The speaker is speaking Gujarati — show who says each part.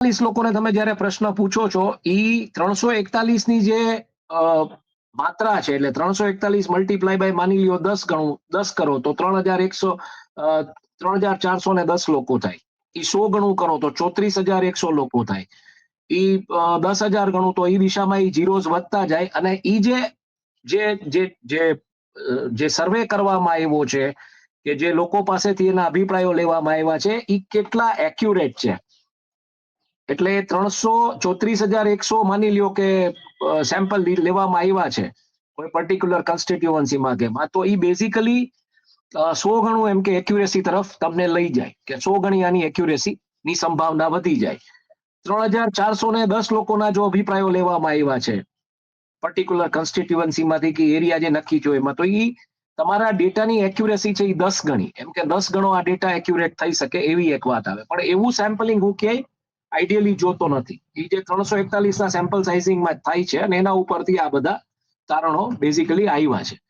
Speaker 1: એકતાલીસ લોકોને તમે જ્યારે પ્રશ્ન પૂછો છો, ઈ ત્રણસો એકતાલીસની જે માત્રા છે, એટલે ત્રણસો એકતાલીસ મલ્ટીપ્લાય બાય માની લ્યો દસ ગણું, દસ કરો, તો ત્રણ હજાર એકસો ત્રણ હજાર ચારસો ને દસ લોકો થાય. એ સો ગણું કરો, તો ચોત્રીસ હજાર એકસો લોકો થાય. એ દસ હજાર ગણું, તો એ દિશામાં એ જીરોઝ વધતા જાય, અને એ જે જે જે જે જે સર્વે કરવામાં આવ્યો છે, કે જે લોકો પાસેથી એના અભિપ્રાયો લેવામાં આવ્યા છે એ કેટલા એક્યુરેટ છે? એટલે ત્રણસો ચોત્રીસ હજાર એકસો માની લ્યો કે સેમ્પલ લેવામાં આવ્યા છે કોઈ પર્ટિક્યુલર કન્સ્ટિટ્યુઅન્સીમાં કે તો એ બેઝિકલી સો ગણું એમ કે એક્યુરેસી તરફ તમને લઈ જાય કે સો ગણી આની એક્યુરેસી ની સંભાવના વધી જાય. ત્રણ હજાર ચારસો ને દસ લોકોના જો અભિપ્રાયો લેવામાં આવ્યા છે પર્ટિક્યુલર કન્સ્ટિટ્યુઅન્સીમાંથી કે એરિયા જે નક્કી થયો એમાં, તો ઈ તમારા ડેટાની એક્યુરેસી છે એ દસ ગણી. એમ કે દસ ગણો આ ડેટા એક્યુરેટ થઈ શકે એવી એક વાત આવે. પણ એવું સેમ્પલિંગ હું ક્યાંય આઈડિયલી જોતો નથી. એ જે ત્રણસો એકતાલીસ ના સેમ્પલ સાઇઝિંગમાં થાય છે અને એના ઉપરથી આ બધા તારણો બેઝિકલી આવ્યા છે.